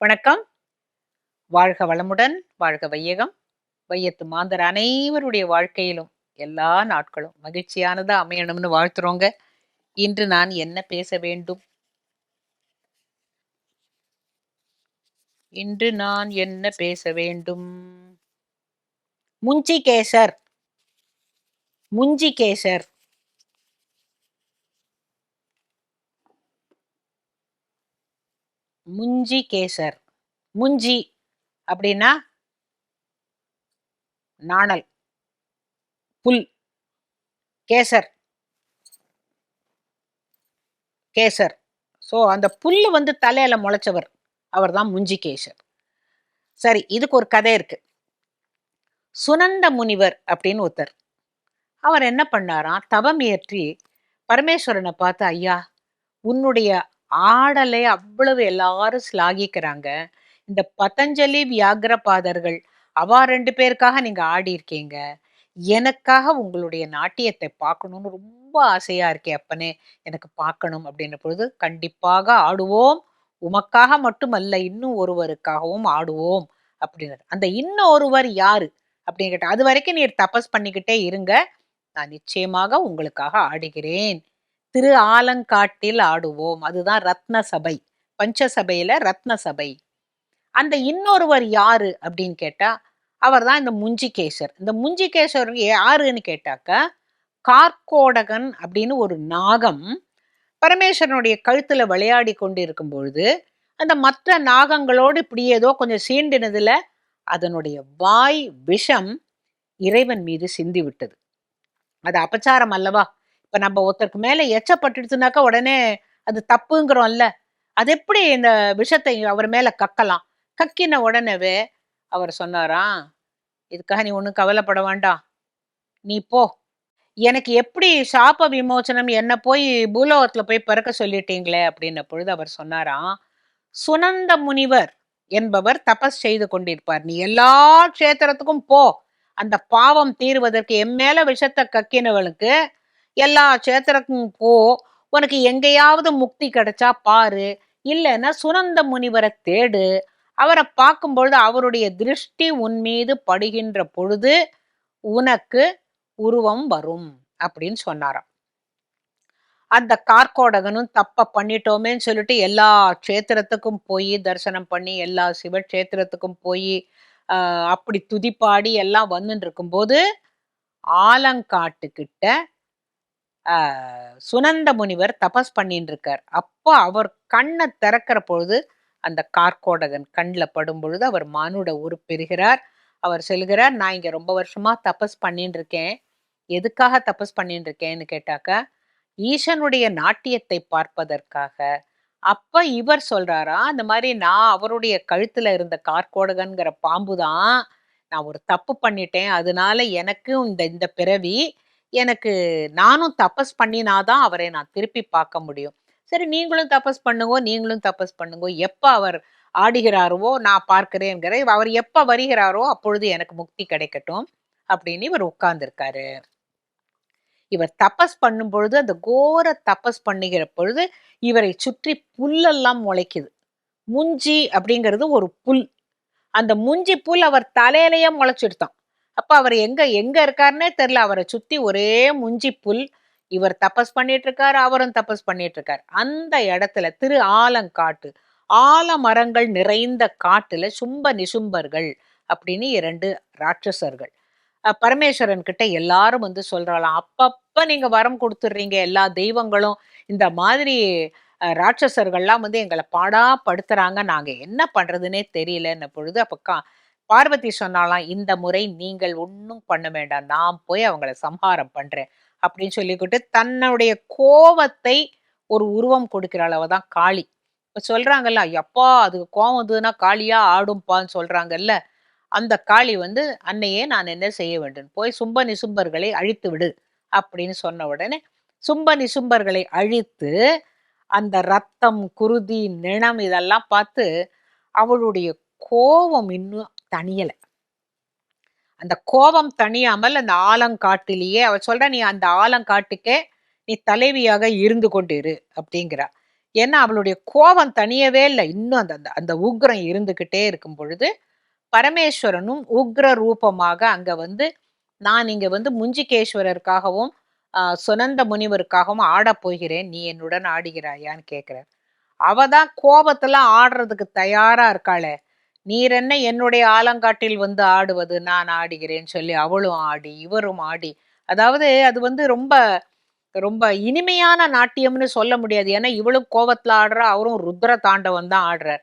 வணக்கம். வாழ்க வளமுடன் வாழ்க வையகம். வையத்து மாந்தர் அனைவருடைய வாழ்க்கையிலும் எல்லா நாட்களும் மகிழ்ச்சியானதா அமையணும்னு வாழ்த்துறோங்க. இன்று நான் என்ன பேச வேண்டும்? இன்று நான் என்ன பேச வேண்டும்? முஞ்சிகேசர். முஞ்சிகேசர். முஞ்சி கேசர். முஞ்சி அப்படின்னா நாணல். புல். கேசர். கேசர். ஸோ அந்த புல் வந்து தலையில முளைச்சவர். அவர் தான் முஞ்சிகேசர் சரி இதுக்கு ஒரு கதை இருக்கு. சுனந்த முனிவர் அப்படின்னு ஒருத்தர். அவர் என்ன பண்ணாராம்? தவம் இயற்றி பரமேஸ்வரனை பார்த்து ஐயா உன்னுடைய ஆடலை அவ்வளவு எல்லாரும் சிலாகிக்கிறாங்க. இந்த பதஞ்சலி வியாகரபாதர்கள் அவா ரெண்டு பேருக்காக நீங்க ஆடி இருக்கீங்க. எனக்காக உங்களுடைய நாட்டியத்தை பார்க்கணும்னு ரொம்ப ஆசையா இருக்கே அப்பனே எனக்கு பார்க்கணும் அப்படின்ற பொழுது கண்டிப்பாக ஆடுவோம். உமக்காக மட்டுமல்ல இன்னும் ஒருவருக்காகவும் ஆடுவோம் அப்படின்னாரு அந்த இன்னும் ஒருவர் யாரு அப்படின்னு கேட்டா அது வரைக்கும் நீர் தபஸ் பண்ணிக்கிட்டே இருங்க. நான் நிச்சயமாக உங்களுக்காக ஆடுகிறேன். திரு ஆலங்காட்டில் ஆடுவோம். அதுதான் ரத்ன சபை. பஞ்ச சபையில ரத்ன சபை. அந்த இன்னொருவர் யாரு அப்படின்னு கேட்டா அவர் தான் இந்த முஞ்சிகேசர். இந்த முஞ்சிகேசர் யாருன்னு கேட்டாக்க கார்கோடகன் அப்படின்னு ஒரு நாகம் பரமேஸ்வரனுடைய கழுத்துல விளையாடி கொண்டு இருக்கும் பொழுது அந்த மற்ற நாகங்களோடு இப்படி ஏதோ கொஞ்சம் சீண்டினதுல அதனுடைய வாய் விஷம் இறைவன் மீது சிந்தி விட்டது அது அபச்சாரம் அல்லவா? இப்ப நம்ம ஒருத்தருக்கு மேல எச்சப்பட்டுடுச்சுனாக்கா உடனே அது தப்புங்கிறோம்ல. அது எப்படி இந்த விஷத்தை அவர் மேல கக்கலாம்? கக்கின உடனேவே அவர் சொன்னாராம் இதுக்காக நீ ஒன்றும் கவலைப்பட வேண்டாம். நீ போ. எனக்கு எப்படி சாப விமோச்சனம் என்ன போய் பூலோகத்தில் போய் பிறக்க சொல்லிட்டீங்களே? அப்படின்ன பொழுது அவர் சொன்னாராம் சுனந்த முனிவர் என்பவர் தபஸ் செய்து கொண்டிருப்பார். நீ எல்லா க்ஷேத்திரத்துக்கும் போ. அந்த பாவம் தீர்வதற்கு என் மேல விஷத்தை கக்கினவளுக்கு எல்லா க்ஷேத்திரக்கும் போ. உனக்கு எங்கேயாவது முக்தி கிடைச்சா பாரு. இல்லைன்னா சுனந்த முனிவரை தேடு. அவரை பார்க்கும்பொழுது அவருடைய திருஷ்டி உன் மீது படுகின்ற பொழுது உனக்கு உருவம் வரும் அப்படின்னு சொன்னாராம். அந்த கார்கோடகனும் தப்ப பண்ணிட்டோமேன்னு சொல்லிட்டு எல்லா க்ஷேத்திரத்துக்கும் போய் தரிசனம் பண்ணி எல்லா சிவக்ஷேத்திரத்துக்கும் போய் அப்படி துதிப்பாடி எல்லாம் வந்துட்டு இருக்கும்போது ஆலங்காட்டுக்கிட்ட சுனந்த முனிவர் தபஸ் பண்ணிட்டு இருக்கார் அப்போ அவர் கண்ணை திறக்கிற பொழுது அந்த கார்கோடகன் கண்ணில் படும் பொழுது அவர் மானுட உருப்பெறுகிறார். அவர் சொல்கிறார் நான் இங்கே ரொம்ப வருஷமா தபஸ் பண்ணிட்டு இருக்கேன் எதுக்காக தபஸ் பண்ணிட்டு இருக்கேன்னு கேட்டாக்க ஈசனுடைய நாட்டியத்தை பார்ப்பதற்காக. அப்ப இவர் சொல்றாரா அந்த மாதிரி நான் அவருடைய கழுத்துல இருந்த கார்கோடகன்கிற பாம்பு தான் நான் ஒரு தப்பு பண்ணிட்டேன். அதனால எனக்கும் இந்த இந்த பிறவி எனக்கு நானும் தபஸ் பண்ணினாதான் அவரை நான் திருப்பி பார்க்க முடியும். சரி நீங்களும் தபஸ் பண்ணுங்க நீங்களும் தபஸ் பண்ணுங்க எப்போ அவர் ஆடுகிறாரோ நான் பார்க்கிறேங்கிற அவர் எப்போ வருகிறாரோ அப்பொழுது எனக்கு முக்தி கிடைக்கட்டும் அப்படின்னு இவர் உட்கார்ந்துருக்காரு. இவர் தபஸ் பண்ணும் பொழுது அந்த கோர தபஸ் பண்ணுகிற பொழுது இவரை சுற்றி புல்லெல்லாம் முளைக்குது. முஞ்சி அப்படிங்கிறது ஒரு புல். அந்த முஞ்சி புல் அவர் தலையிலேயே முளைச்சிருத்தான் அப்ப அவர் எங்க எங்க இருக்காருன்னே தெரியல. அவரை சுத்தி ஒரே முஞ்சி புல் இவர் தபஸ் பண்ணிட்டு இருக்காரு அவரும் தபஸ் பண்ணிட்டு இருக்காரு அந்த இடத்துல திரு ஆலங்காட்டு ஆலமரங்கள் நிறைந்த காட்டுல சும்ப நிசும்பர்கள் அப்படின்னு இரண்டு ராட்சசர்கள். பரமேஸ்வரன் கிட்ட எல்லாரும் வந்து சொல்றாளாம் அப்பப்ப நீங்க வரம் கொடுத்துடுறீங்க எல்லா தெய்வங்களும் இந்த மாதிரி ராட்சசர்கள்லாம் வந்து எங்களை பாடா படுத்துறாங்க. நாங்க என்ன பண்றதுன்னே தெரியலன்ன பொழுது அப்ப கா- பார்வதி சொன்னாலாம் இந்த முறை நீங்கள் ஒன்றும் பண்ண வேண்டாம். நான் போய் அவங்கள சம்ஹாரம் பண்றேன். அப்படின்னு சொல்லிக்கிட்டு தன்னுடைய கோபத்தை ஒரு உருவம் கொடுக்கிற அளவு தான் காளி. இப்போ சொல்றாங்கல்ல எப்பா அதுக்கு கோவம் வந்ததுன்னா காளியா ஆடும்பான்னு சொல்றாங்கல்ல. அந்த காளி வந்து அன்னையே நான் என்ன செய்ய வேண்டும்? போய் சும்ப நிசும்பர்களை அழித்து விடு. அப்படின்னு சொன்ன உடனே சும்ப நிசும்பர்களை அழித்து அந்த ரத்தம் குருதி நிணம் இதெல்லாம் பார்த்து அவளுடைய கோபம் இன்னும் தணியலை. அந்த கோபம் தணியாமல் அந்த ஆலங்காட்டிலேயே அவ சொல்ற நீ அந்த ஆலங்காட்டுக்கே நீ தலைவியாக இருந்து கொண்டிரு அப்படிங்கிறா. ஏன்னா அவளுடைய கோபம் தனியவே இல்லை. இன்னும் அந்த அந்த அந்த உக்ரம் இருந்துகிட்டே இருக்கும் பொழுது பரமேஸ்வரனும் உக்ர ரூபமாக அங்க வந்து நான் இங்க வந்து முஞ்சிகேஸ்வரருக்காகவும் சுனந்த முனிவருக்காகவும் ஆடப் போகிறேன். நீ என்னுடன் ஆடுகிறாயான்னு கேட்கிறார் அவ தான் கோபத்துல ஆடுறதுக்கு தயாரா இருக்காளே. நீர் என்ன என்னுடைய ஆலங்காட்டில் வந்து ஆடுவது? நான் ஆடுகிறேன்னு சொல்லி அவளும் ஆடி இவரும் ஆடி. அதாவது அது வந்து ரொம்ப ரொம்ப இனிமையான நாட்டியம்னு சொல்ல முடியாது. ஏன்னா இவளும் கோபத்தில் ஆடுறா அவரும் ருத்ர தாண்டவம் தான் ஆடுறார்.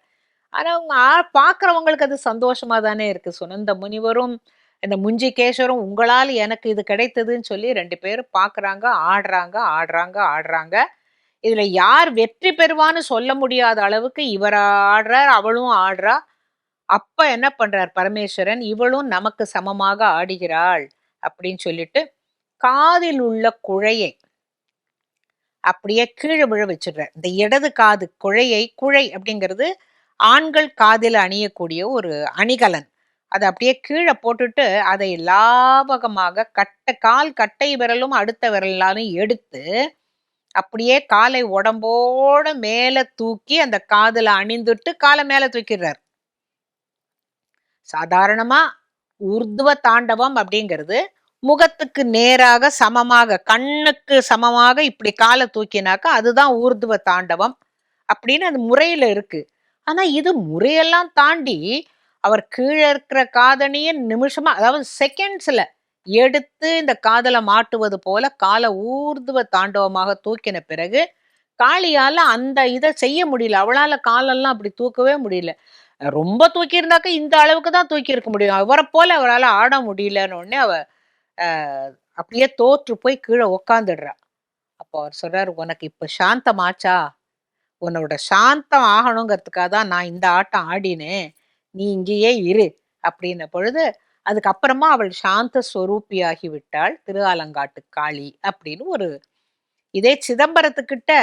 ஆனால் அவங்க ஆ- அது சந்தோஷமாக தானே இருக்குது சுனந்த முனிவரும் இந்த முஞ்சிகேஸ்வரும் உங்களால் எனக்கு இது கிடைத்ததுன்னு சொல்லி ரெண்டு பேரும் பார்க்குறாங்க ஆடுறாங்க ஆடுறாங்க ஆடுறாங்க. இதில் யார் வெற்றி பெறுவான்னு சொல்ல முடியாத அளவுக்கு இவர் ஆடுறார் அவளும் ஆடுறா. அப்ப என்ன பண்றார் பரமேஸ்வரன்? இவளும் நமக்கு சமமாக ஆடுகிறாள் அப்படின்னு சொல்லிட்டு காதில் உள்ள குழையை அப்படியே கீழே விழ வச்சிடுறார். இந்த இடது காது குழையை குழை அப்படிங்கிறது ஆண்கள் காதில் அணியக்கூடிய ஒரு அணிகலன். அதை அப்படியே கீழே போட்டுட்டு அதை லாபகமாக கட்ட கால் கட்டை விரலும் அடுத்த விரலாலும் எடுத்து அப்படியே காலை உடம்போட மேலே தூக்கி அந்த காதில் அணிந்துட்டு காலை மேலே தூக்கிடுறார். சாதாரணமா ஊர்துவ தாண்டவம் அப்படிங்கிறது முகத்துக்கு நேராக சமமாக கண்ணுக்கு சமமாக இப்படி காலை தூக்கினாக்கா அதுதான் ஊர்துவ தாண்டவம் அப்படின்னு அது முறையில இருக்கு. ஆனா இது முறையெல்லாம் தாண்டி அவர் கீழே இருக்கிற காதணிய நிமிஷமா அதாவது செகண்ட்ஸ்ல எடுத்து இந்த காதலை மாட்டுவது போல காலை ஊர்துவ தாண்டவமாக தூக்கின பிறகு காளியால அந்த இதை செய்ய முடியல. அவளால காலெல்லாம் அப்படி தூக்கவே முடியல. ரொம்ப தூக்கியிருந்தாக்க இந்த அளவுக்கு தான் தூக்கி இருக்க முடியும். அவரை போல அவரால் ஆட முடியலன்னு உடனே அவ அப்படியே தோற்று போய் கீழே உக்காந்துடுறா. அப்போ அவர் சொல்றாரு உனக்கு இப்போ சாந்தமாச்சா உன்னோட சாந்தம் ஆகணுங்கிறதுக்காக தான் நான் இந்த ஆட்டம் ஆடினேன். நீ இங்கேயே இரு. அப்படின்ன பொழுது அதுக்கப்புறமா அவள் சாந்த ஸ்வரூபியாகி விட்டாள். திருஆலங்காட்டு காளி அப்படின்னு ஒரு இதே சிதம்பரத்துக்கிட்ட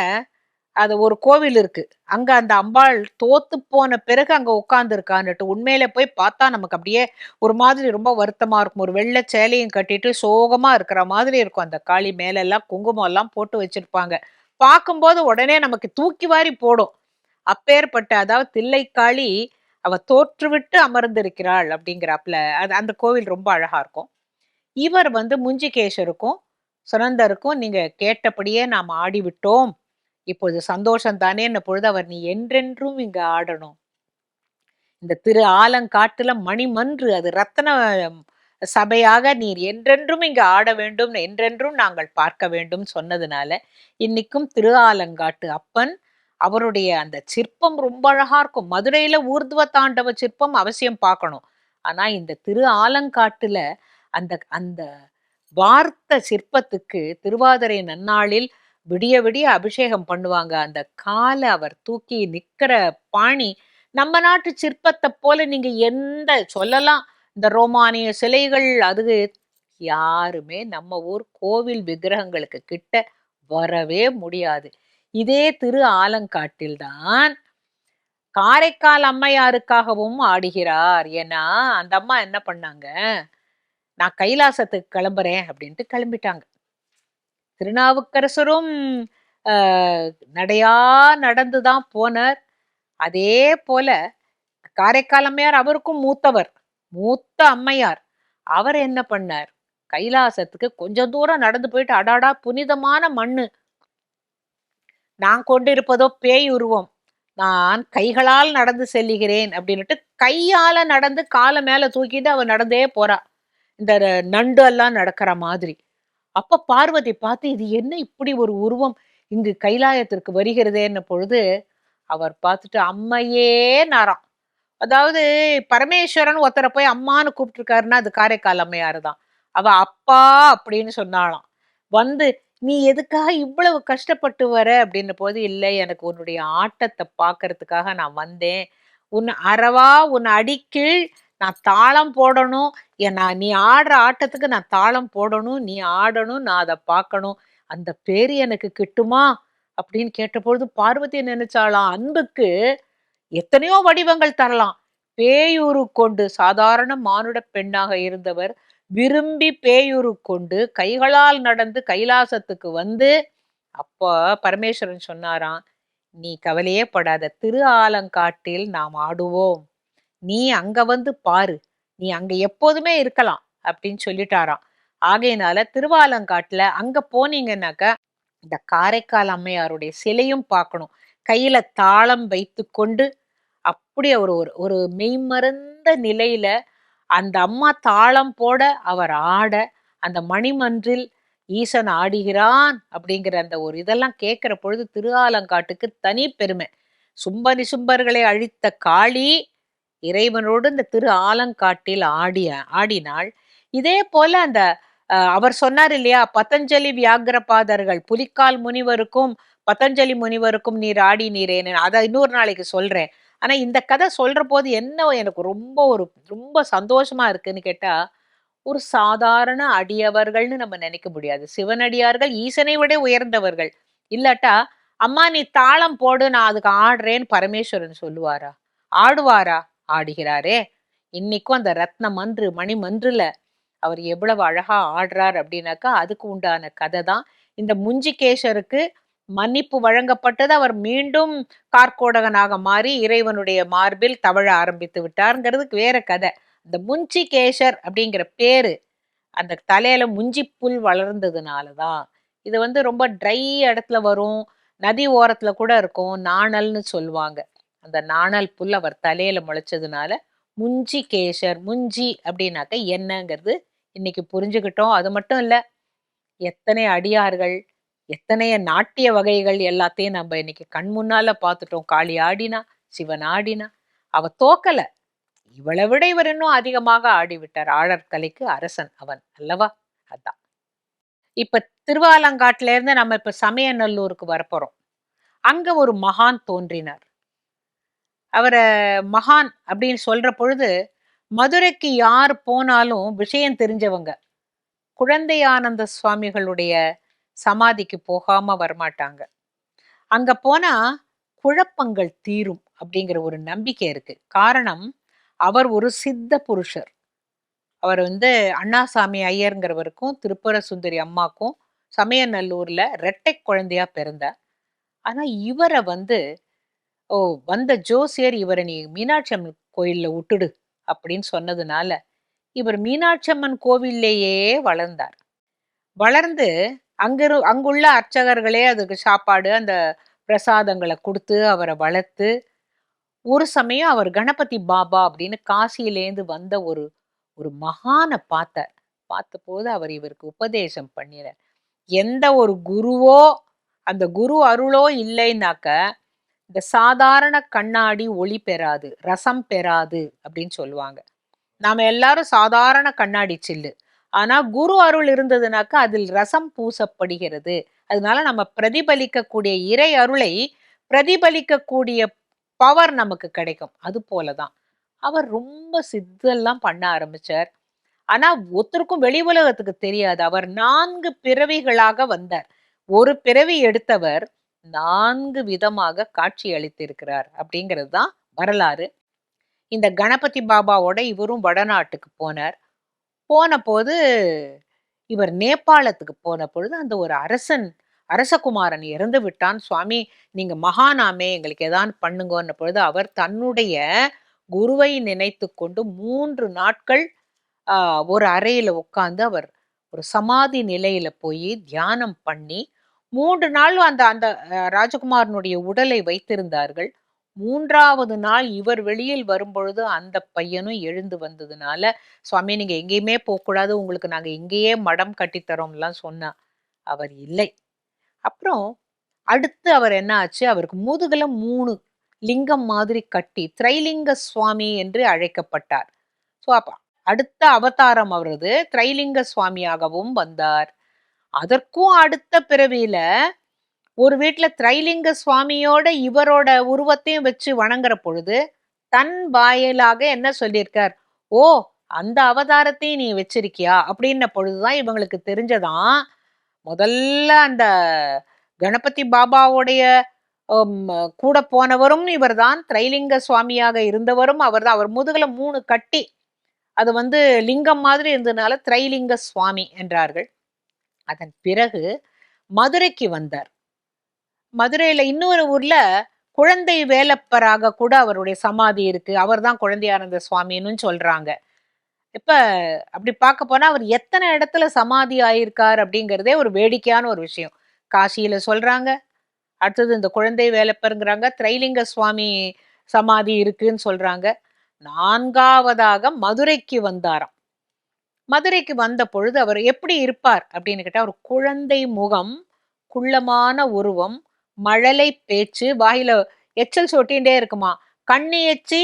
அது ஒரு கோவில் இருக்கு. அங்க அந்த அம்பாள் தோத்து போன பிறகு அங்க உட்கார்ந்து இருக்கான்னுட்டு உண்மையில போய் பார்த்தா நமக்கு அப்படியே ஒரு மாதிரி ரொம்ப வருத்தமா இருக்கும். ஒரு வெள்ளை சேலையும் கட்டிட்டு சோகமா இருக்கிற மாதிரி இருக்கும். அந்த காளி மேல எல்லாம் குங்குமம் எல்லாம் போட்டு வச்சிருப்பாங்க. பார்க்கும்போது உடனே நமக்கு தூக்கி வாரி போடும். அப்பேற்பட்ட அதாவது தில்லைக்காளி அவ தோற்றுவிட்டு அமர்ந்திருக்கிறாள் அப்படிங்கிறாப்புல. அது அந்த கோவில் ரொம்ப அழகா இருக்கும். இவர் வந்து முஞ்சிகேஷருக்கும் சுனந்தருக்கும் நீங்க கேட்டபடியே நாம் ஆடிவிட்டோம். இப்போது சந்தோஷம் தானே பொழுது அவர் நீ என்றென்றும் இங்க ஆடணும். இந்த திரு ஆலங்காட்டுல மணிமன்று அது ரத்தன சபையாக நீர் என்றென்றும் இங்க ஆட வேண்டும் என்றென்றும் நாங்கள் பார்க்க வேண்டும் சொன்னதுனால இன்னைக்கும் திரு ஆலங்காட்டு அப்பன் அவருடைய அந்த சிற்பம் ரொம்ப அழகா இருக்கும். மதுரையில ஊர்துவ தாண்டவ சிற்பம் அவசியம் பார்க்கணும். ஆனா இந்த திரு ஆலங்காட்டுல அந்த அந்த வார்த்த சிற்பத்துக்கு திருவாதிரை நன்னாளில் விடிய விடிய அபிஷேகம் பண்ணுவாங்க. அந்த காலை அவர் தூக்கி நிக்கிற பாணி நம்ம நாட்டு சிற்பத்தை போல நீங்க எந்த சொல்லலாம். இந்த ரோமானிய சிலைகள் அது யாருமே நம்ம ஊர் கோவில் விக்கிரகங்களுக்கு கிட்ட வரவே முடியாது. இதே திரு ஆலங்காட்டில்தான் காரைக்கால் அம்மையாருக்காகவும் ஆடுகிறார். ஏன்னா அந்த அம்மா என்ன பண்ணாங்க? நான் கைலாசத்துக்கு கிளம்புறேன் அப்படின்ட்டு கிளம்பிட்டாங்க. திருநாவுக்கரசரும் ஆஹ், நடையா நடந்துதான் போனார். அதே போல காரைக்கால் அம்மையார் அவருக்கும் மூத்தவர் மூத்த அம்மையார். அவர் என்ன பண்ணார்? கைலாசத்துக்கு கொஞ்சம் தூரம் நடந்து போயிட்டு அடாடா புனிதமான மண்ணு. நான் கொண்டிருப்பதோ பேய் உருவம். நான் கைகளால் நடந்து செல்லுகிறேன் அப்படின்னுட்டு கையால நடந்து காலை மேல தூக்கிட்டு அவ நடந்தே போறா. இந்த நண்டு எல்லாம் நடக்கிற மாதிரி. அப்ப பார்வதி பார்த்து இது என்ன இப்படி ஒரு உருவம்? இங்கு கைலாயத்திற்கு வருகிறதேன்ன பொழுது அவர் பார்த்துட்டு அம்மையே நாராம் அதாவது பரமேஸ்வரன் ஒருத்தரை போய் அம்மான்னு கூப்பிட்டுருக்காருன்னா அது காரைக்கால் அம்மையார் தான் அவ அப்பா அப்படின்னு சொன்னாலாம் வந்து நீ எதுக்காக இவ்வளவு கஷ்டப்பட்டு வர? அப்படின்ன போது இல்லை எனக்கு உன்னுடைய ஆட்டத்தை பார்க்கறதுக்காக நான் வந்தேன். உன் அறவா உன் அடிக்கீழ் நான் தாளம் போடணும். ஏன்னா நான் நீ ஆடுற ஆட்டத்துக்கு நான் தாளம் போடணும். நீ ஆடணும். நான் அதை பார்க்கணும் அந்த பேர் எனக்கு கிட்டுமா? அப்படின்னு கேட்டபொழுது பார்வதி நினைச்சாலாம் அன்புக்கு எத்தனையோ வடிவங்கள் தரலாம். பேயூரு கொண்டு சாதாரண மானுட பெண்ணாக இருந்தவர் விரும்பி பேயூரு கொண்டு கைகளால் நடந்து கைலாசத்துக்கு வந்து அப்போ பரமேஸ்வரன் சொன்னாராம் நீ கவலையே படாத. திரு ஆலங்காட்டில் நாம் ஆடுவோம். நீ அங்க வந்து பாரு. நீ அங்க எப்போதுமே இருக்கலாம் அப்படின்னு சொல்லிட்டாராம். ஆகையினால திருவாலங்காட்டுல அங்க போனீங்கன்னாக்க இந்த காரைக்கால் அம்மையாருடைய சிலையும் பார்க்கணும். கையில தாளம் வைத்து கொண்டு அப்படி ஒரு ஒரு ஒரு மெய்மறந்த நிலையில அந்த அம்மா தாளம் போட அவர் ஆட அந்த மணிமன்றில் ஈசன் ஆடுகிறான் அப்படிங்கிற அந்த ஒரு இதெல்லாம் கேட்கிற பொழுது திருஆலங்காட்டுக்கு தனி பெருமை. சும்பனி சும்பர்களை அழித்த காளி இறைவனோடு இந்த திரு ஆலங்காட்டில் ஆடிய ஆடினாள். இதே போல அந்த அவர் சொன்னார் இல்லையா பதஞ்சலி வியாகிரபாதர்கள் புலிக்கால் முனிவருக்கும் பதஞ்சலி முனிவருக்கும் நீர் ஆடி நீரேன்னு அதை இன்னொரு நாளைக்கு சொல்றேன். ஆனா இந்த கதை சொல்ற போது என்ன எனக்கு ரொம்ப ஒரு ரொம்ப சந்தோஷமா இருக்குன்னு கேட்டா ஒரு சாதாரண அடியவர்கள்னு நம்ம நினைக்க முடியாது. சிவனடியார்கள் ஈசனை விட உயர்ந்தவர்கள். இல்லாட்டா அம்மா நீ தாளம் போடு நான் அதுக்கு ஆடுறேன்னு பரமேஸ்வரன் சொல்லுவாரா? ஆடுவாரா? ஆடுகிறாரே. இன்னைக்கும் அந்த ரத்ன மன்று மணி மன்றுல அவர் எவ்வளவு அழகா ஆடுறார் அப்படின்னாக்கா அதுக்கு உண்டான கதை தான் இந்த முஞ்சிகேஷருக்கு மன்னிப்பு வழங்கப்பட்டது. அவர் மீண்டும் கார்கோடகனாக மாறி இறைவனுடைய மார்பில் தவழ ஆரம்பித்து விட்டாருங்கிறதுக்கு வேற கதை. இந்த முஞ்சிகேஷர் அப்படிங்கிற பேரு அந்த தலையில முஞ்சி புல் வளர்ந்ததுனால தான் இது வந்து ரொம்ப ட்ரை இடத்துல வரும். நதி ஓரத்துல கூட இருக்கும். நாணல்னு சொல்லுவாங்க. அந்த நாணல் புல் அவர் தலையில முளைச்சதுனால முஞ்சி கேஷர் முஞ்சி அப்படின்னாக்க என்னங்கிறது இன்னைக்கு புரிஞ்சுக்கிட்டோம். அது மட்டும் இல்ல எத்தனை அடியார்கள் எத்தனைய நாட்டிய வகைகள் எல்லாத்தையும் நம்ம இன்னைக்கு கண் முன்னால பார்த்துட்டோம். காளி ஆடினா சிவன் ஆடினா அவ தோக்கல. இவளை விட இவர் இன்னும் அதிகமாக ஆடிவிட்டார். ஆழற்கலைக்கு அரசன் அவன் அல்லவா? அதான். இப்ப திருவாலங்காட்டுல இருந்து நம்ம இப்ப சமயநல்லூருக்கு வரப்போறோம். அங்க ஒரு மகான் தோன்றினார். அவரை மகான் அப்படின்னு சொல்ற பொழுது மதுரைக்கு யார் போனாலும் விஷயம் தெரிஞ்சவங்க. குழந்தையானந்த சுவாமிகளுடைய சமாதிக்கு போகாம வரமாட்டாங்க. அங்க போனா குழப்பங்கள் தீரும் அப்படிங்கிற ஒரு நம்பிக்கை இருக்கு. காரணம் அவர் ஒரு சித்த புருஷர். அவர் வந்து அண்ணாசாமி ஐயருங்கிறவருக்கும் திருப்புர சுந்தரி அம்மாக்கும் சமயநல்லூர்ல ரெட்டை குழந்தையா பிறந்தார். ஆனா இவரை வந்து ஓ வந்த ஜோசியர் இவரை நீ மீனாட்சி அம்மன் கோயிலில் விட்டுடு அப்படின்னு சொன்னதுனால இவர் மீனாட்சி அம்மன் கோவில்லையே வளர்ந்தார். வளர்ந்து அங்கிரு அங்குள்ள அர்ச்சகர்களே அதுக்கு சாப்பாடு அந்த பிரசாதங்களை கொடுத்து அவரை வளர்த்து ஒரு சமயம் அவர் கணபதி பாபா அப்படின்னு காசியிலேருந்து வந்த ஒரு ஒரு மகானை பார்த்தார் பார்த்தபோது அவர் இவருக்கு உபதேசம் பண்ணினார். எந்த ஒரு குருவோ அந்த குரு அருளோ இல்லைன்னாக்க இந்த சாதாரண கண்ணாடி ஒளி பெறாது ரசம் பெறாது அப்படின்னு சொல்லுவாங்க. நாம எல்லாரும் சாதாரண கண்ணாடி சில்லு. ஆனா குரு அருள் இருந்ததுனாக்கா அதில் ரசம் பூசப்படுகிறது. அதனால நம்ம பிரதிபலிக்கக்கூடிய இறை அருளை பிரதிபலிக்கக்கூடிய பவர் நமக்கு கிடைக்கும். அது போலதான். அவர் ரொம்ப சித்தெல்லாம் பண்ண ஆரம்பிச்சார். ஆனா ஒருத்தருக்கும் வெளி உலகத்துக்கு தெரியாது. அவர் நான்கு பிறவிகளாக வந்தார். ஒரு பிறவி எடுத்தவர் நான்கு விதமாக காட்சி அளித்திருக்கிறார் அப்படிங்கிறது தான் வரலாறு. இந்த கணபதி பாபாவோட இவரும் வடநாட்டுக்கு போனார். போன போது இவர் நேபாளத்துக்கு போன பொழுது அந்த ஒரு அரசன் அரசகுமாரன் இறந்து விட்டான். சுவாமி நீங்க மகானாமே எங்களுக்கு ஏதான் பண்ணுங்கன்ன பொழுது அவர் தன்னுடைய குருவை நினைத்து கொண்டு மூன்று நாட்கள் ஒரு அறையில உட்கார்ந்து அவர் ஒரு சமாதி நிலையில போய் தியானம் பண்ணி மூன்று நாள் அந்த அந்த ராஜகுமாரனுடைய உடலை வைத்திருந்தார்கள். மூன்றாவது நாள் இவர் வெளியில் வரும்பொழுது அந்த பையனும் எழுந்து வந்ததுனால சுவாமி நீங்க எங்கேயுமே போகக்கூடாது. உங்களுக்கு நாங்க இங்கேயே மடம் கட்டித்தரோம்லாம் சொன்னா அவர் இல்லை. அப்புறம் அடுத்து அவர் என்ன ஆச்சு? அவருக்கு முதுகுல மூணு லிங்கம் மாதிரி கட்டி திரைலிங்க சுவாமி என்று அழைக்கப்பட்டார். ஸோ அப்ப அடுத்த அவதாரம் அவரது திரைலிங்க சுவாமியாகவும் வந்தார். அதற்கும் அடுத்த பிறவியில ஒரு வீட்டுல திரைலிங்க சுவாமியோட இவரோட உருவத்தையும் வச்சு வணங்குற பொழுது தன் வாயிலாக என்ன சொல்லியிருக்கார்? ஓ அந்த அவதாரத்தையும் நீ வச்சிருக்கியா? அப்படின்ன பொழுதுதான் இவங்களுக்கு தெரிஞ்சதான் முதல்ல அந்த கணபதி பாபாவுடைய கூட போனவரும் இவர்தான். திரைலிங்க சுவாமியாக இருந்தவரும் அவர்தான். அவர் முதுகில் மூணு கட்டி. அது வந்து லிங்கம் மாதிரி இருந்ததுனால திரைலிங்க சுவாமி என்றார்கள். அதன் பிறகு மதுரைக்கு வந்தார். மதுரையில இன்னொரு ஊர்ல குழந்தை வேலப்பராக கூட அவருடைய சமாதி இருக்கு. அவர் தான் குழந்தையானந்த சுவாமின்னு சொல்றாங்க. இப்ப அப்படி பார்க்க போனா அவர் எத்தனை இடத்துல சமாதி ஆயிருக்கார் அப்படிங்கிறதே ஒரு வேடிக்கையான ஒரு விஷயம். காசியில சொல்றாங்க. அடுத்தது இந்த குழந்தை வேலப்பருங்கிறாங்க. திரைலிங்க சுவாமி சமாதி இருக்குன்னு சொல்றாங்க. நான்காவதாக மதுரைக்கு வந்தாராம். மதுரைக்கு வந்த பொழுது அவர் எப்படி இருப்பார் அப்படின்னு கேட்டால் ஒரு குழந்தை முகம் குள்ளமான உருவம் மழலை பேச்சு வாயில எச்சல் சொட்டின்டே இருக்குமா கண்ணு எச்சி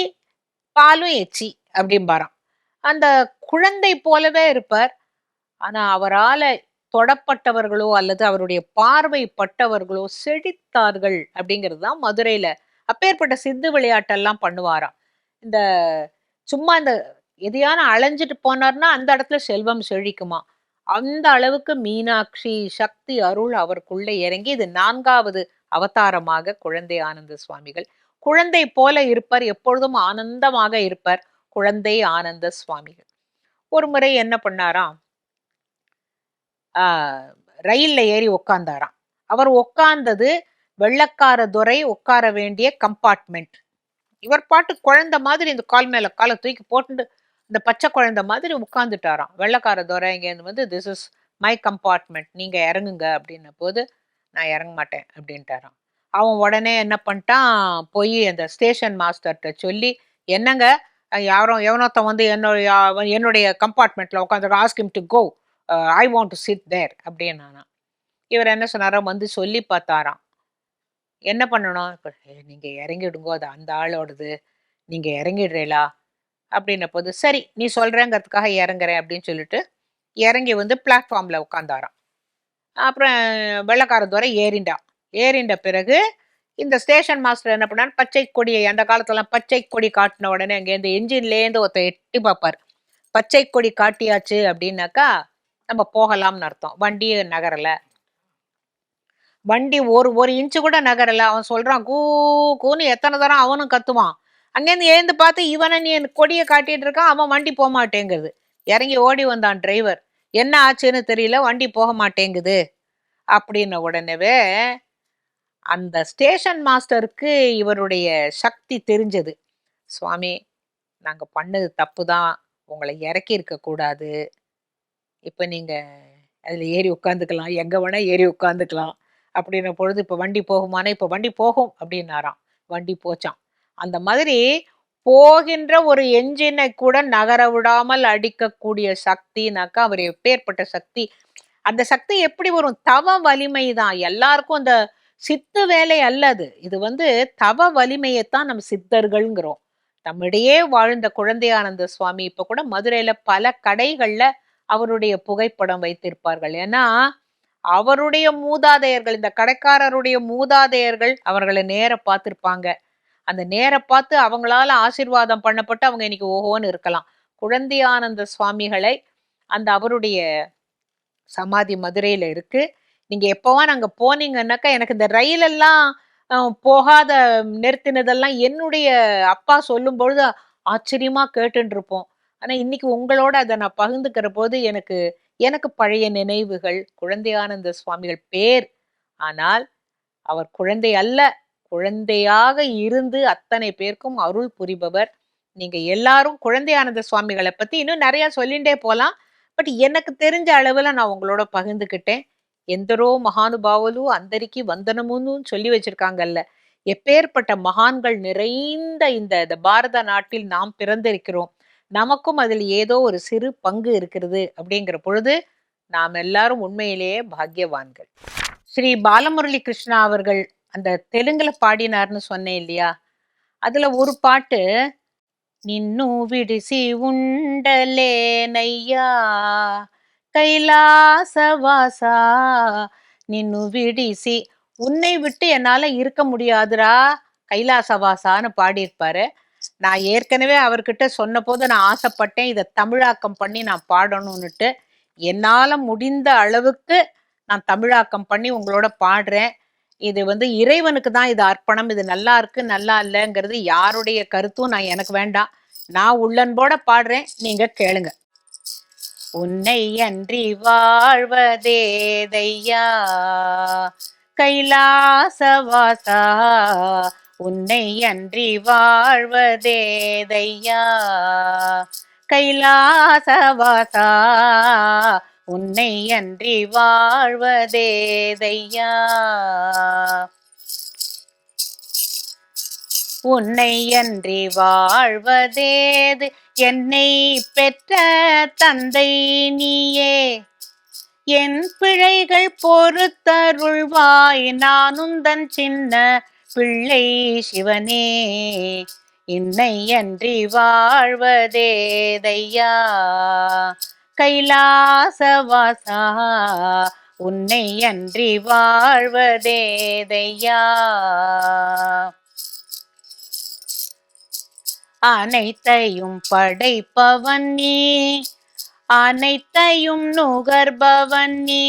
பாலும் எச்சி அப்படிம்பாராம். அந்த குழந்தை போலவே இருப்பார். ஆனால் அவரால் தொடப்பட்டவர்களோ அல்லது அவருடைய பார்வை பட்டவர்களோ செழித்தார்கள் அப்படிங்கிறது தான் மதுரையில அப்பேற்பட்ட சித்து விளையாட்டெல்லாம் பண்ணுவாராம். இந்த சும்மா இந்த எதையான அலைஞ்சிட்டு போனார்னா அந்த இடத்துல செல்வம் செழிக்குமா? அந்த அளவுக்கு மீனாட்சி சக்தி அருள் அவருக்குள்ளே இறங்கி இது நான்காவது அவதாரமாக குழந்தை ஆனந்த சுவாமிகள். குழந்தை போல இருப்பார் எப்பொழுதும் ஆனந்தமாக இருப்பார் குழந்தை ஆனந்த சுவாமிகள். ஒரு முறை என்ன பண்ணாராம்? ரயிலில் ரயில்ல ஏறி உட்காந்தாராம் அவர் உட்கார்ந்தது வெள்ளக்கார துறை உட்கார வேண்டிய கம்பார்ட்மெண்ட் இவர் பாட்டு குழந்தை மாதிரி இந்த கால் மேல காலை தூக்கி போட்டு இந்த பச்சை குழந்தை மாதிரி உட்காந்துட்டாராம் வெள்ளக்கார துறை இங்கேருந்து வந்து திஸ் இஸ் மை கம்பார்ட்மெண்ட் நீங்கள் இறங்குங்க. அப்படின்ன போது நான் இறங்க மாட்டேன். அப்படின்ட்டாராம். அவன் உடனே என்ன பண்ணிட்டான்? போய் அந்த ஸ்டேஷன் மாஸ்டர்கிட்ட சொல்லி என்னங்க? யாரும் எவனோத்தன் வந்து என்னுடைய என்னுடைய கம்பார்ட்மெண்ட்டில் உட்காந்து asked him to go I want to sit there அப்படின்னானா இவர் என்ன சொன்னாரோ வந்து சொல்லி பார்த்தாராம். என்ன பண்ணணும்? இப்போ நீங்கள் இறங்கிடுங்கோ. அது அந்த ஆளோடது. நீங்கள் இறங்கிடுறீங்களா அப்படின்ன போது சரி நீ சொல்கிறேங்கிறதுக்காக இறங்குறேன் அப்படின்னு சொல்லிட்டு இறங்கி வந்து பிளாட்ஃபார்மில் உட்காந்தாராம் அப்புறம் வெள்ளக்கார ஏறிண்டான் ஏறிண்ட. பிறகு இந்த ஸ்டேஷன் மாஸ்டர் என்ன பண்ணார்? பச்சை கொடியை அந்த காலத்துலலாம் பச்சை கொடி காட்டின உடனே அங்கேருந்து என்ஜின்லேருந்து ஒருத்த எட்டி பார்ப்பார். பச்சை கொடி காட்டியாச்சு அப்படின்னாக்கா நம்ம போகலாம்னு அர்த்தம். வண்டி நகரல. வண்டி ஒரு ஒரு இன்ச்சு கூட நகரலை. அவன் சொல்கிறான் கூ கூன்னு எத்தனை தரம் அவனும் கத்துவான். அங்கேருந்து எழுந்து பார்த்து இவனை நீ கொடியை காட்டிட்டு இருக்கான் அவன் வண்டி போக மாட்டேங்குது இறங்கி ஓடி வந்தான் டிரைவர் என்ன ஆச்சுன்னு தெரியல வண்டி போக மாட்டேங்குது அப்படின்ன உடனேவே அந்த ஸ்டேஷன் மாஸ்டருக்கு இவருடைய சக்தி தெரிஞ்சது. சுவாமி நாங்கள் பண்ணது தப்பு தான் உங்களை இறக்கி இருக்கக்கூடாது கூடாது. நீங்கள் அதில் ஏறி உட்காந்துக்கலாம் எங்கே வேணால் ஏறி உட்காந்துக்கலாம் அப்படின்ன பொழுது இப்போ வண்டி போகுமானா இப்போ வண்டி போகும். அப்படின்னாராம். வண்டி போச்சான் அந்த மாதிரி போகின்ற ஒரு என்ஜினை கூட நகர விடாமல் அடிக்கக்கூடிய சக்தினாக்கா அவர் எப்பேற்பட்ட சக்தி. அந்த சக்தி எப்படி வரும்? தவ வலிமை தான் எல்லாருக்கும் அந்த சித்து வேலை அல்லது இது வந்து தவ வலிமையைத்தான் நம்ம சித்தர்கள்ங்கிறோம். நம்மிடையே வாழ்ந்த குழந்தையானந்த சுவாமி இப்போ கூட மதுரையில பல கடைகள்ல அவருடைய புகைப்படம் வைத்திருப்பார்கள். ஏன்னா அவருடைய மூதாதையர்கள் இந்த கடைக்காரருடைய மூதாதையர்கள் அவர்களை நேர பார்த்திருப்பாங்க. அந்த நேர பார்த்து அவங்களால ஆசிர்வாதம் பண்ணப்பட்டு அவங்க இன்னைக்கு ஓஹோன்னு இருக்கலாம். குழந்தையானந்த சுவாமிகளை அந்த அவருடைய சமாதி மதுரையில இருக்கு. நீங்க எப்பவா நாங்க போனீங்கன்னாக்கா எனக்கு இந்த ரயில் எல்லாம் போகாத நிறுத்தினதெல்லாம் என்னுடைய அப்பா சொல்லும் பொழுது ஆச்சரியமா கேட்டுட்டு இருப்போம் ஆனா இன்னைக்கு உங்களோட அதை நான் பகிர்ந்துக்கிற போது எனக்கு எனக்கு பழைய நினைவுகள் குழந்தையானந்த சுவாமிகள் பேர். ஆனால் அவர் குழந்தை அல்ல. குழந்தையாக இருந்து அத்தனை பேருக்கும் அருள் புரிபவர். நீங்க எல்லாரும் குழந்தையானந்த சுவாமிகளை பத்தி இன்னும் நிறைய சொல்லிண்டே போலாம். பட் எனக்கு தெரிஞ்ச அளவுல நான் உங்களோட பகிர்ந்துக்கிட்டேன் எந்தரோ மகானுபாவலும் அந்தரிக்கு வந்தனமுன்னு சொல்லி வச்சிருக்காங்கல்ல. எப்பேற்பட்ட மகான்கள் நிறைந்த இந்த பாரத நாட்டில் நாம் பிறந்திருக்கிறோம். நமக்கும் அதில் ஏதோ ஒரு சிறு பங்கு இருக்கிறது அப்படிங்கிற பொழுது நாம் எல்லாரும் உண்மையிலேயே பாக்யவான்கள் ஸ்ரீ பாலமுரளி கிருஷ்ணா அவர்கள் அந்த தெலுங்குல பாடினார்னு சொன்னேன் இல்லையா அதுல ஒரு பாட்டு నిన్ను విడిసి ఉండలేనయ్యా கைலாசவாசா நின்னு விடிசி உன்னை விட்டு என்னால இருக்க முடியாதுடா கைலாசவாசான்னு பாடியிருப்பாரு நான் ஏற்கனவே அவர்கிட்ட சொன்ன போது நான் ஆசைப்பட்டேன் இதை தமிழாக்கம் பண்ணி நான் பாடணும்னுட்டு என்னால முடிந்த அளவுக்கு நான் தமிழாக்கம் பண்ணி உங்களோட பாடுறேன் இது வந்து இறைவனுக்கு தான் இது அர்ப்பணம். இது நல்லா இருக்கு நல்லா இல்லைங்கிறது யாருடைய கருத்தும் நான் எனக்கு வேண்டாம். நான் உள்ளன்போட பாடுறேன் நீங்க கேளுங்க. உன்னை அன்றி வாழ்வதேதையா கைலாசவாசா உன்னை அன்றி வாழ்வதேதையா கைலாசவாசா உன்னை அன்றி வாழ்வதேதையா உன்னை அன்றி வாழ்வதேது என்னை பெற்ற தந்தை நீயே. என் பிழைகள் பொறுத்தருள்வாய் நானும் தன் சின்ன பிள்ளை சிவனே. என்னை அன்றி வாழ்வதேதையா கைலாசவாசா உன்னை அன்றி வாழ்வதேதையா? அனைத்தையும் படைப்பவன் நீ அனைத்தையும் நுகர்பவன் நீ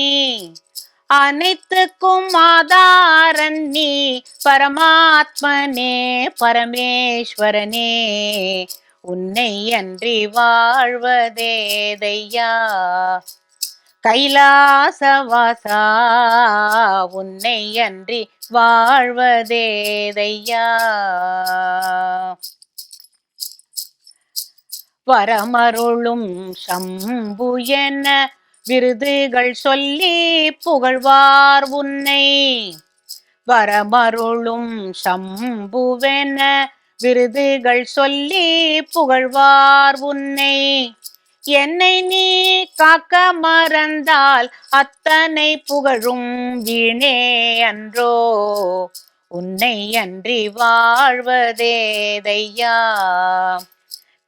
அனைத்துக்கும் ஆதாரன் நீ பரமாத்மனே பரமேஸ்வரனே. உன்னை அன்றி வாழ்வதேதையா? கைலாசவாசா உன்னை அன்றி வாழ்வதேதையா? வரமருளும் சம்பு என விருதுகள் சொல்லி புகழ்வார் உன்னை. வரமருளும் சம்புவென விருதுகள் சொல்லி புகழ்வார் உன்னை. என்னை நீ காக்க மறந்தால் அத்தனை புகழும் வீணே அன்றோ. உன்னை அன்றி வாழ்வதேதையா.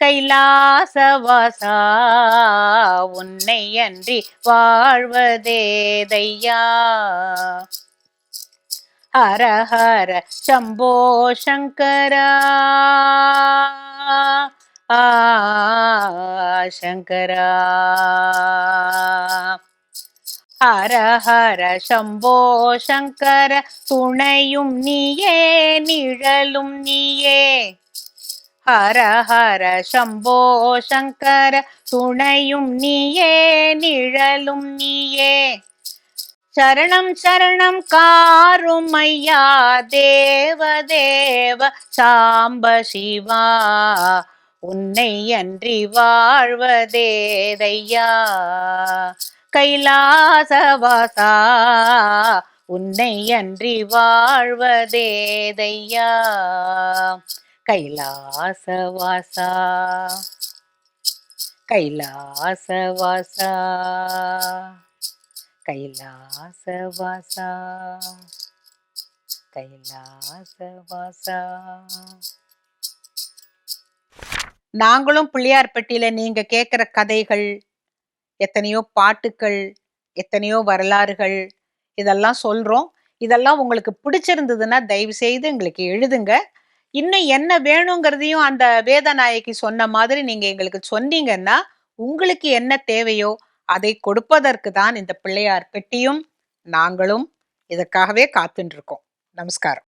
கைலாசவாசா உன்னை அன்றி வாழ்வதேதையா. ഹര ഹര ശംഭോ ശങ്കര. ആ ശങ്കര. ഹര ഹര ശംഭോ ശങ്കര തുണയും നീയേ നിഴലും നീയേ. ഹര ഹര ശംഭോ ശങ്കര തുണയും നീയേ നിഴലും നീയേ. சரணம் சரணம் காருமையா தேவ தேவ சாம்ப சிவா. உன்னை அன்றி வாழ்வதேதையா கைலாசவாசா உன்னை அன்றி வாழ்வதேதையா கைலாசவாசா கைலாசவாசா. கைலாசவாசா கைலாசவாசா. நாங்களும் பிள்ளையார்பட்டியில நீங்க கேட்குற கதைகள் எத்தனையோ பாட்டுக்கள் எத்தனையோ வரலாறுகள் இதெல்லாம் சொல்றோம். இதெல்லாம் உங்களுக்கு பிடிச்சிருந்ததுன்னா தயவு செய்து எங்களுக்கு எழுதுங்க. இன்னும் என்ன வேணுங்கிறதையும் அந்த வேதநாயகி சொன்ன மாதிரி நீங்க எங்களுக்கு சொன்னீங்கன்னா உங்களுக்கு என்ன தேவையோ அதை கொடுப்பதற்கு தான் இந்த பிள்ளையார் பெட்டியும் நாங்களும் இதற்காகவே காத்துட்டு இருக்கோம் நமஸ்காரம்.